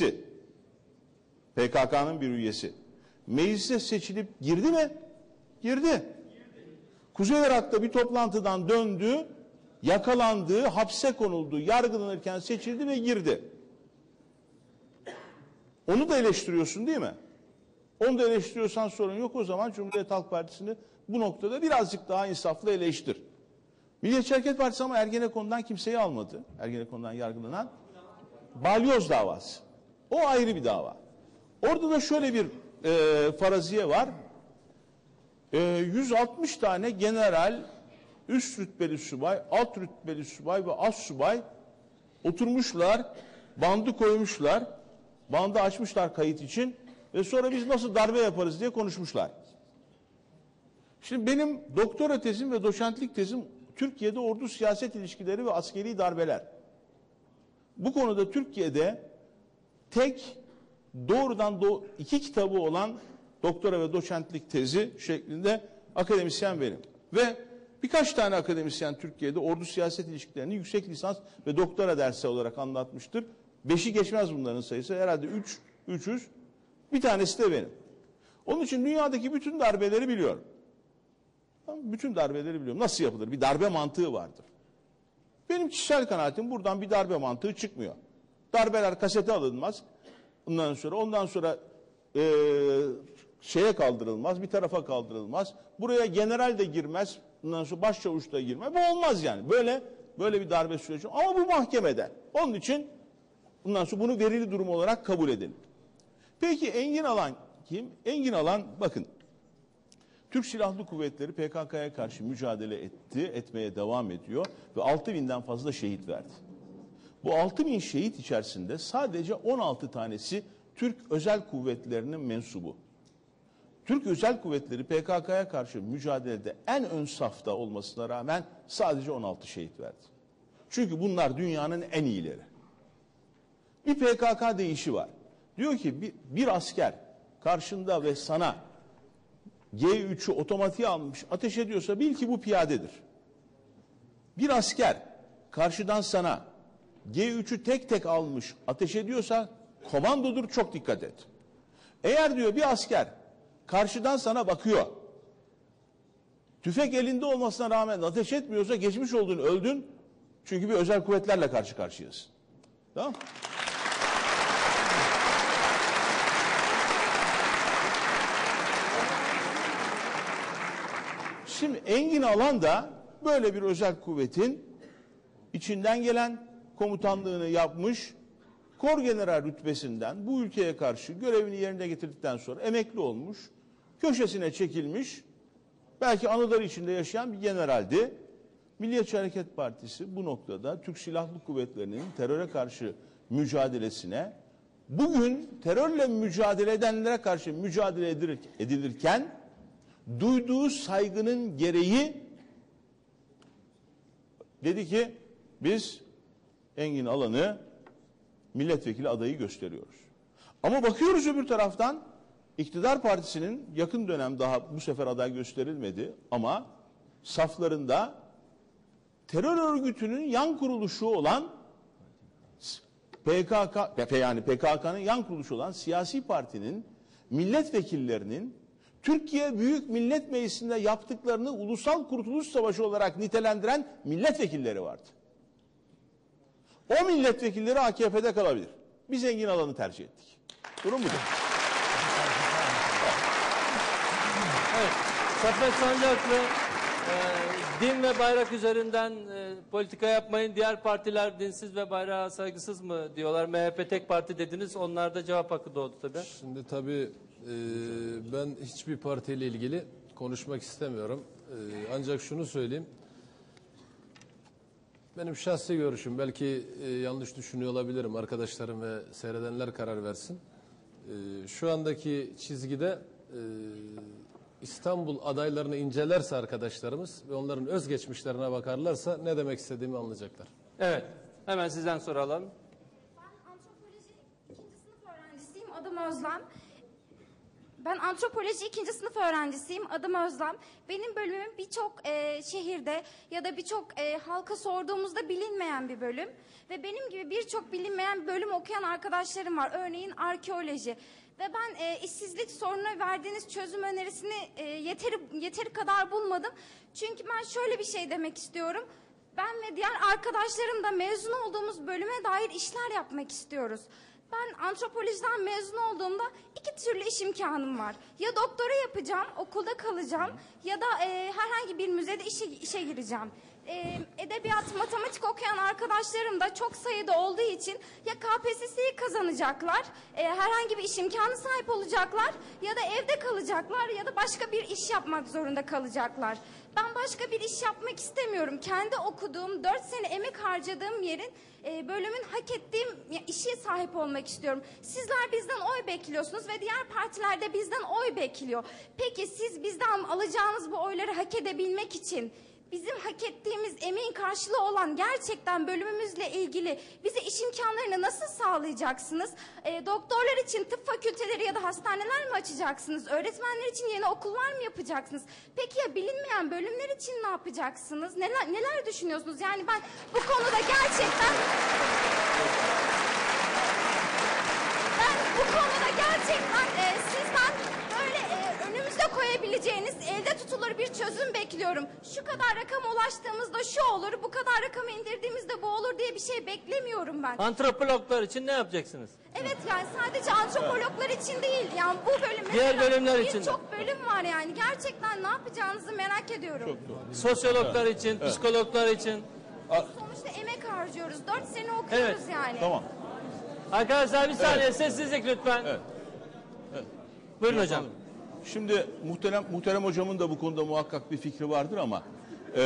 üyesi. PKK'nın bir üyesi. Meclise seçilip girdi mi? Girdi. Kuzey Irak'ta bir toplantıdan döndü, yakalandı, hapse konuldu, yargılanırken seçildi ve girdi. Onu da eleştiriyorsun değil mi? Onu da eleştiriyorsan sorun yok o zaman Cumhuriyet Halk Partisi'ni bu noktada birazcık daha insaflı eleştir. Milliyetçi Hareket Partisi ama Ergenekon'dan kimseyi almadı. Ergenekon'dan yargılanan balyoz davası. O ayrı bir dava. Orada da şöyle bir e, faraziye var. E, 160 tane general, üst rütbeli subay, alt rütbeli subay ve az subay oturmuşlar, bandı koymuşlar, bandı açmışlar kayıt için ve sonra biz nasıl darbe yaparız diye konuşmuşlar. Şimdi benim doktora tezim ve doçentlik tezim Türkiye'de ordu siyaset ilişkileri ve askeri darbeler. Bu konuda Türkiye'de tek doğrudan do iki kitabı olan doktora ve doçentlik tezi şeklinde akademisyen benim. Ve birkaç tane akademisyen Türkiye'de ordu siyaset ilişkilerini yüksek lisans ve doktora dersi olarak anlatmıştır. Beşi geçmez bunların sayısı. Herhalde üç, üç yüz. Bir tanesi de benim. Onun için dünyadaki bütün darbeleri biliyorum. Bütün darbeleri biliyorum. Nasıl yapılır? Bir darbe mantığı vardır. Benim kişisel kanaatim buradan bir darbe mantığı çıkmıyor. Darbeler kasete alınmaz. Ondan sonra ondan sonra e, şeye kaldırılmaz, bir tarafa kaldırılmaz. Buraya general de girmez, ondan sonra başçavuş da girmez. Bu olmaz yani. Böyle böyle bir darbe süreci. Ama bu mahkemede. Onun için bundan sonra bunu verili durum olarak kabul edelim. Peki Engin Alan kim? Engin Alan bakın Türk Silahlı Kuvvetleri PKK'ya karşı mücadele etti, etmeye devam ediyor ve 6 binden fazla şehit verdi. Bu 6 bin şehit içerisinde sadece 16 tanesi Türk Özel Kuvvetleri'nin mensubu. Türk Özel Kuvvetleri PKK'ya karşı mücadelede en ön safta olmasına rağmen sadece 16 şehit verdi. Çünkü bunlar dünyanın en iyileri. Bir PKK deyişi var. Diyor ki bir, bir asker karşında ve sana G3'ü otomatiğe almış ateş ediyorsa bil ki bu piyadedir. Bir asker karşıdan sana G3'ü tek tek almış ateş ediyorsa komandodur çok dikkat et. Eğer diyor bir asker karşıdan sana bakıyor. Tüfek elinde olmasına rağmen ateş etmiyorsa geçmiş oldun öldün. Çünkü bir özel kuvvetlerle karşı karşıyasın. Tamam Şimdi Engin Alan da böyle bir özel kuvvetin içinden gelen komutanlığını yapmış kor general rütbesinden bu ülkeye karşı görevini yerine getirdikten sonra emekli olmuş, köşesine çekilmiş, belki anıları içinde yaşayan bir generaldi. Milliyetçi Hareket Partisi bu noktada Türk Silahlı Kuvvetleri'nin teröre karşı mücadelesine bugün terörle mücadele edenlere karşı mücadele edilirken duyduğu saygının gereği dedi ki biz Engin Alan'ı milletvekili adayı gösteriyoruz. Ama bakıyoruz öbür taraftan iktidar partisinin yakın dönem daha bu sefer aday gösterilmedi ama saflarında terör örgütünün yan kuruluşu olan PKK yani PKK'nın yan kuruluşu olan siyasi partinin milletvekillerinin Türkiye Büyük Millet Meclisi'nde yaptıklarını Ulusal Kurtuluş Savaşı olarak nitelendiren milletvekilleri vardı. O milletvekilleri AKP'de kalabilir. Biz Engin Alan'ı tercih ettik. Durum budur. Evet. Saffet Sancaklı e, din ve bayrak üzerinden e, politika yapmayın. Diğer partiler dinsiz ve bayrağa saygısız mı diyorlar. MHP tek parti dediniz. Onlarda cevap hakkı doğdu tabii. Şimdi tabii e, ben hiçbir partiyle ilgili konuşmak istemiyorum. E, ancak şunu söyleyeyim. Benim şahsi görüşüm belki e, yanlış düşünüyor olabilirim. Arkadaşlarım ve seyredenler karar versin. E, şu andaki çizgide e, İstanbul adaylarını incelerse arkadaşlarımız ve onların özgeçmişlerine bakarlarsa ne demek istediğimi anlayacaklar. Evet. Hemen sizden soralım. Ben antropoloji ikinci sınıf öğrencisiyim. Adım Özlem. Ben antropoloji ikinci sınıf öğrencisiyim. Adım Özlem. Benim bölümüm birçok e, şehirde ya da birçok e, halka sorduğumuzda bilinmeyen bir bölüm. Ve benim gibi birçok bilinmeyen bölüm okuyan arkadaşlarım var. Örneğin arkeoloji. Ve ben e, işsizlik sorununa verdiğiniz çözüm önerisini e, yeteri, yeteri kadar bulmadım. Çünkü ben şöyle bir şey demek istiyorum. Ben ve diğer arkadaşlarım da mezun olduğumuz bölüme dair işler yapmak istiyoruz. Ben antropolojiden mezun olduğumda iki türlü iş imkanım var. Ya doktora yapacağım, okulda kalacağım ya da e, herhangi bir müzede işe, işe gireceğim. E, edebiyat, matematik okuyan arkadaşlarım da çok sayıda olduğu için ya KPSS'yi kazanacaklar, e, herhangi bir iş imkanı sahip olacaklar ya da evde kalacaklar ya da başka bir iş yapmak zorunda kalacaklar. Ben başka bir iş yapmak istemiyorum. Kendi okuduğum, dört sene emek harcadığım yerin e, bölümün hak ettiğim işe sahip olmak istiyorum. Sizler bizden oy bekliyorsunuz ve diğer partiler de bizden oy bekliyor. Peki siz bizden alacağınız bu oyları hak edebilmek için bizim hak ettiğimiz emeğin karşılığı olan gerçekten bölümümüzle ilgili bize iş imkanlarını nasıl sağlayacaksınız? E, doktorlar için tıp fakülteleri ya da hastaneler mi açacaksınız? Öğretmenler için yeni okullar mı yapacaksınız? Peki ya bilinmeyen bölümler için ne yapacaksınız? Neler, neler düşünüyorsunuz? Yani ben bu konuda gerçekten ben bu konuda gerçekten e, sizden önümüze koyabileceğiniz elde tutulur bir çözüm bekliyorum. Şu kadar rakama ulaştığımızda şu olur, bu kadar rakamı indirdiğimizde bu olur diye bir şey beklemiyorum ben. Antropologlar için ne yapacaksınız? Evet yani sadece antropologlar için değil. Yani bu bölüm Diğer bölümler için de. Birçok bölüm var yani. Gerçekten ne yapacağınızı merak ediyorum. Sosyologlar için, psikologlar için. Sonuçta emek harcıyoruz. Dört sene okuyoruz Evet, yani. Tamam. Arkadaşlar bir saniye sessizlik lütfen. Evet. Buyurun hocam. Şimdi muhterem, muhterem hocamın da bu konuda muhakkak bir fikri vardır ama e,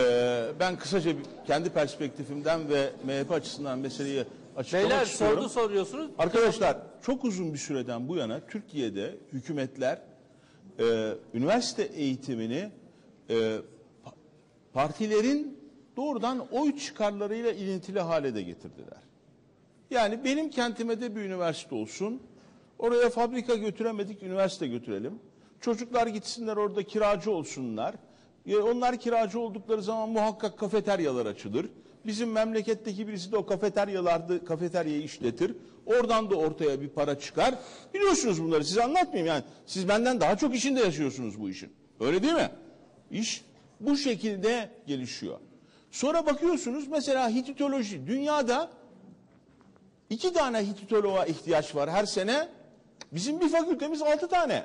ben kısaca kendi perspektifimden ve MHP açısından meseleyi açıklamak Beyler istiyorum. sordu soruyorsunuz. Arkadaşlar çok uzun bir süreden bu yana Türkiye'de hükümetler e, üniversite eğitimini e, pa- partilerin doğrudan oy çıkarlarıyla ilintili hale de getirdiler. Yani benim kentime de bir üniversite olsun. Oraya fabrika götüremedik, üniversite götürelim. Çocuklar gitsinler orada kiracı olsunlar. Ya Onlar kiracı oldukları zaman muhakkak kafeteryalar açılır. Bizim memleketteki birisi de o kafeteryalarda kafeteryayı işletir. Oradan da ortaya bir para çıkar. Biliyorsunuz bunları size anlatmayayım yani. Siz benden daha çok içinde yaşıyorsunuz bu işin. Öyle değil mi? İş bu şekilde gelişiyor. Sonra bakıyorsunuz mesela Hititoloji. Dünyada İki tane Hititoloğa ihtiyaç var her sene. Bizim bir fakültemiz altı tane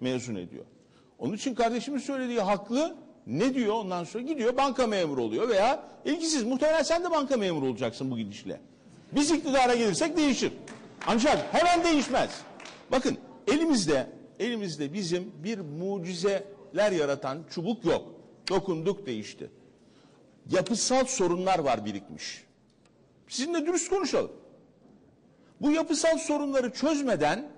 mezun ediyor. Onun için kardeşimin söylediği haklı. Ne diyor ondan sonra gidiyor banka memuru oluyor veya ilgisiz. Muhtemelen sen de banka memuru olacaksın bu gidişle. Biz iktidara gelirsek değişir. Ancak hemen değişmez. Bakın elimizde elimizde bizim bir mucizeler yaratan çubuk yok. Dokunduk değişti. Yapısal sorunlar var birikmiş. Sizinle dürüst konuşalım. Bu yapısal sorunları çözmeden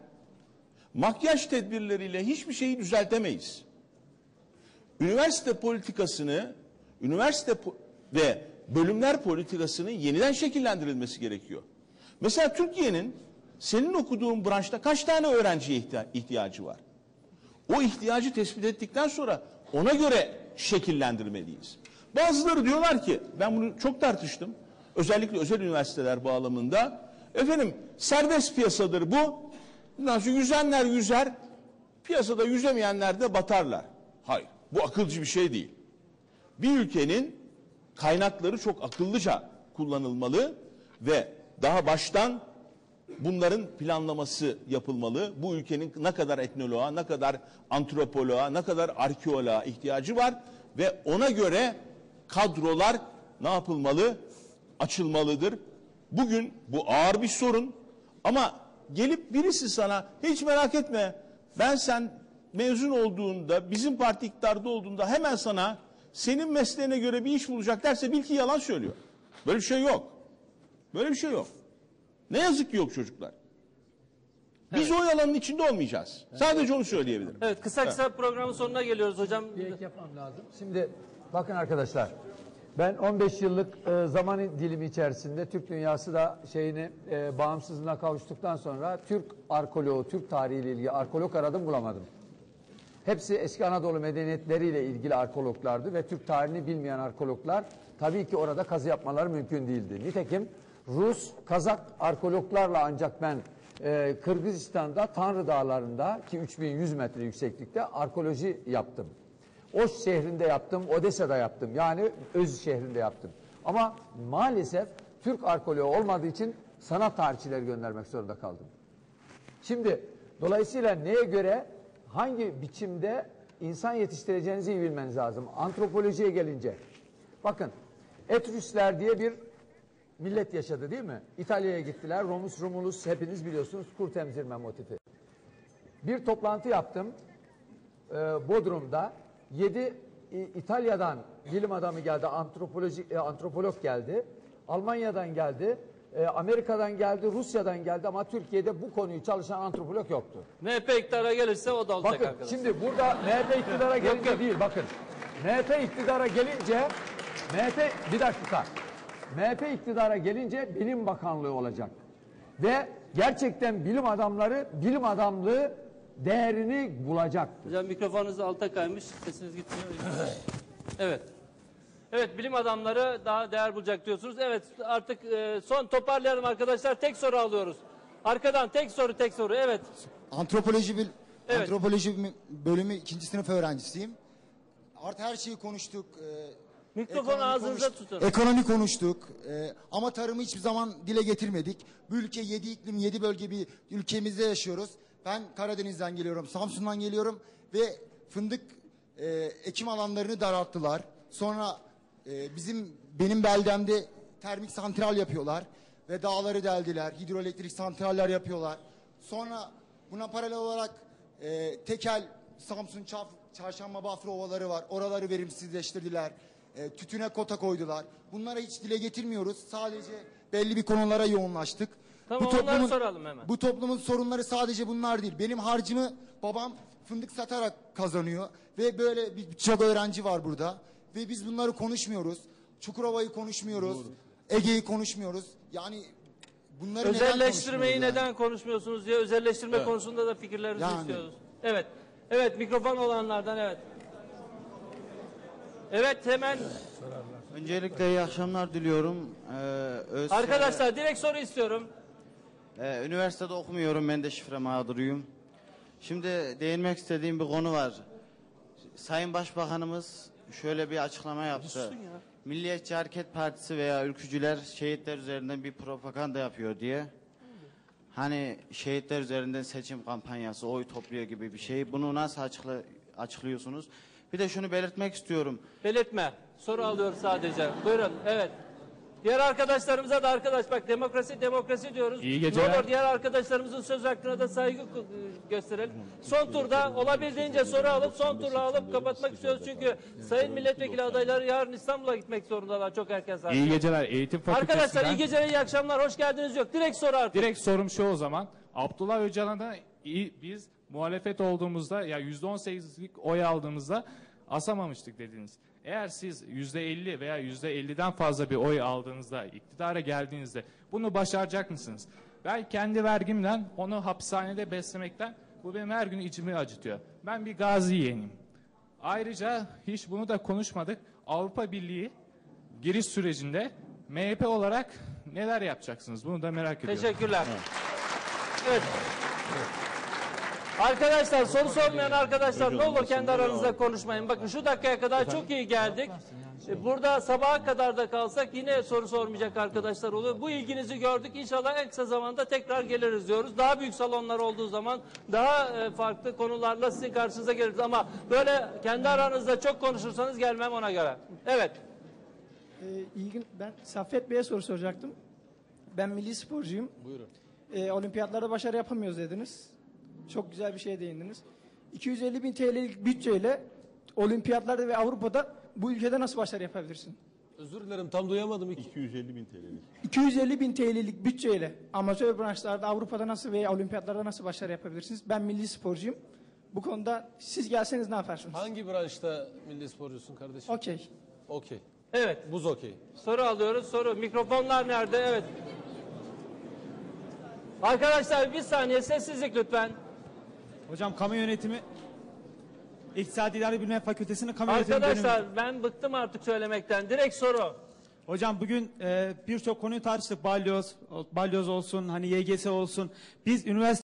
makyaj tedbirleriyle hiçbir şeyi düzeltemeyiz. Üniversite politikasını, üniversite po- ve bölümler politikasının yeniden şekillendirilmesi gerekiyor. Mesela Türkiye'nin senin okuduğun branşta kaç tane öğrenciye ihtiya- ihtiyacı var? O ihtiyacı tespit ettikten sonra ona göre şekillendirmeliyiz. Bazıları diyorlar ki ben bunu çok tartıştım. Özellikle özel üniversiteler bağlamında. Efendim serbest piyasadır bu. Nasıl yüzenler yüzer. Piyasada yüzemeyenler de batarlar. Hayır. Bu akılcı bir şey değil. Bir ülkenin kaynakları çok akıllıca kullanılmalı ve daha baştan bunların planlaması yapılmalı. Bu ülkenin ne kadar etnoloğa, ne kadar antropoloğa, ne kadar arkeoloğa ihtiyacı var ve ona göre kadrolar ne yapılmalı? Açılmalıdır. Bugün bu ağır bir sorun ama gelip birisi sana hiç merak etme ben sen mezun olduğunda bizim parti iktidarda olduğunda hemen sana senin mesleğine göre bir iş bulacak derse bil ki yalan söylüyor. Böyle bir şey yok. Böyle bir şey yok. Ne yazık ki yok çocuklar. Biz o yalanın içinde olmayacağız. Sadece onu söyleyebilirim. Evet kısa kısa programın sonuna geliyoruz hocam. bir ek yapmam lazım. Şimdi bakın arkadaşlar. Ben 15 yıllık e, zaman dilimi içerisinde Türk dünyası da şeyini e, bağımsızlığına kavuştuktan sonra Türk arkeoloğu, Türk tarihiyle ilgili arkeolog aradım bulamadım. Hepsi eski Anadolu medeniyetleriyle ilgili arkeologlardı ve Türk tarihini bilmeyen arkeologlar tabii ki orada kazı yapmaları mümkün değildi. Nitekim Rus, Kazak arkeologlarla ancak ben e, Kırgızistan'da Tanrı Dağları'nda ki 3100 metre yükseklikte arkeoloji yaptım. Oş şehrinde yaptım, Odessa'da yaptım. Yani Öz şehrinde yaptım. Ama maalesef Türk arkeoloğu olmadığı için sanat tarihçileri göndermek zorunda kaldım. Şimdi dolayısıyla neye göre hangi biçimde insan yetiştireceğinizi iyi bilmeniz lazım. Antropolojiye gelince bakın Etrüsler diye bir millet yaşadı değil mi? İtalya'ya gittiler. Romus Romulus hepiniz biliyorsunuz kurt emzirme motifi. Bir toplantı yaptım e, Bodrum'da. Yedi İ- İtalya'dan bilim adamı geldi, antropoloji, e, antropolog geldi. Almanya'dan geldi, e, Amerika'dan geldi, Rusya'dan geldi ama Türkiye'de bu konuyu çalışan antropolog yoktu. MHP iktidara gelirse o da olacak Bakın arkadaşlar. şimdi burada MHP iktidara gelince değil bakın. MHP iktidara gelince MHP bir dakika. MHP iktidara gelince bilim bakanlığı olacak. Ve gerçekten bilim adamları bilim adamlığı değerini bulacak. Hocam mikrofonunuz alta kaymış. Sesiniz gitmiyor. evet. Evet bilim adamları daha değer bulacak diyorsunuz. Evet artık e, son toparlayalım arkadaşlar. Tek soru alıyoruz. Arkadan tek soru tek soru. Evet. Antropoloji bil, Evet. antropoloji bölümü ikinci sınıf öğrencisiyim. Artı her şeyi konuştuk. e, Mikrofonu ekonomi ağzınıza konuş- tutun. Ekonomi konuştuk. e, ama tarımı hiçbir zaman dile getirmedik. Bu ülke yedi iklim, yedi bölge bir ülkemizde yaşıyoruz. Ben Karadeniz'den geliyorum, Samsun'dan geliyorum ve fındık e, ekim alanlarını daralttılar. Sonra e, bizim benim beldemde termik santral yapıyorlar ve dağları deldiler. Hidroelektrik santraller yapıyorlar. Sonra buna paralel olarak e, Tekel, Samsun, Çaf, Çarşamba, Bafra ovaları var. Oraları verimsizleştirdiler. E, tütüne kota koydular. Bunlara hiç dile getirmiyoruz. Sadece belli bir konulara yoğunlaştık. Tamam, onları soralım hemen. Bu toplumun sorunları sadece bunlar değil. Benim harcımı babam fındık satarak kazanıyor. Ve böyle bir- birçok öğrenci var burada. Ve biz bunları konuşmuyoruz. Çukurova'yı konuşmuyoruz. Ege'yi konuşmuyoruz. Yani bunları neden Özelleştirmeyi yani? neden konuşmuyorsunuz diye özelleştirme konusunda da fikirlerinizi Yani. istiyoruz. Evet. Evet mikrofon olanlardan evet. Evet hemen Öncelikle iyi akşamlar diliyorum. Ee, Özse- arkadaşlar direkt soru istiyorum. Ee, üniversitede okumuyorum. Ben de şifre mağduruyum. Şimdi değinmek istediğim bir konu var. Sayın Başbakanımız şöyle bir açıklama yaptı. Milliyetçi Hareket Partisi veya ülkücüler şehitler üzerinden bir propaganda yapıyor diye. Hani şehitler üzerinden seçim kampanyası, oy topluyor gibi bir şey. Bunu nasıl açıkla, açıklıyorsunuz? Bir de şunu belirtmek istiyorum. Belirtme. Soru alıyoruz sadece. Buyurun. Evet. Diğer arkadaşlarımıza da arkadaş bak demokrasi demokrasi diyoruz. İyi geceler. Ne olur diğer arkadaşlarımızın söz hakkına da saygı ku- gösterelim. Son turda olabildiğince soru alıp son turla alıp kapatmak istiyoruz. Çünkü sayın milletvekili adayları yarın İstanbul'a gitmek zorundalar çok erken saatte. İyi geceler eğitim fakültesinden. Arkadaşlar iyi geceler iyi akşamlar hoş geldiniz yok. Direkt soru artık. Direkt sorum şu o zaman. Abdullah Öcalan'a biz muhalefet olduğumuzda ya %18'lik oy aldığımızda asamamıştık dediniz. Eğer siz %50 veya %50'den fazla bir oy aldığınızda, iktidara geldiğinizde bunu başaracak mısınız? Ben kendi vergimden onu hapishanede beslemekten bu benim her gün içimi acıtıyor. Ben bir gazi yeğeniyim. Ayrıca hiç bunu da konuşmadık. Avrupa Birliği giriş sürecinde MHP olarak neler yapacaksınız? Bunu da merak ediyorum. Teşekkürler. Evet. Arkadaşlar soru sormayan arkadaşlar ne olur kendi aranızda konuşmayın. Bakın şu dakikaya kadar çok iyi geldik. E, Burada sabaha kadar da kalsak yine soru sormayacak arkadaşlar oluyor. Bu ilginizi gördük. İnşallah en kısa zamanda tekrar geliriz diyoruz. Daha büyük salonlar olduğu zaman daha e, farklı konularla sizin karşınıza geliriz. Ama böyle kendi aranızda çok konuşursanız gelmem ona göre. Evet. Ee, ilgin, ben Saffet Bey'e soru soracaktım. Ben milli sporcuyum. Buyurun. Ee, olimpiyatlarda başarı yapamıyoruz dediniz. Çok güzel bir şeye değindiniz. 250 bin TL'lik bütçeyle olimpiyatlarda ve Avrupa'da bu ülkede nasıl başarı yapabilirsin? Özür dilerim tam duyamadım. İki. 250 bin TL'lik. 250 bin TL'lik bütçeyle amatör branşlarda Avrupa'da nasıl veya olimpiyatlarda nasıl başarı yapabilirsiniz? Ben milli sporcuyum. Bu konuda siz gelseniz ne yaparsınız? Hangi branşta milli sporcusun kardeşim? Okey. Okey. Evet. Buz okey. Soru alıyoruz. Soru. Mikrofonlar nerede? Evet. Arkadaşlar bir saniye sessizlik lütfen. Hocam kamu yönetimi İktisadi İdari Bilimler Fakültesi'nin kamu yönetimi Arkadaşlar bölümü. ben bıktım artık söylemekten. Direkt soru. Hocam bugün e, birçok konuyu tartıştık. Balyoz, balyoz olsun, hani YGS olsun. Biz üniversite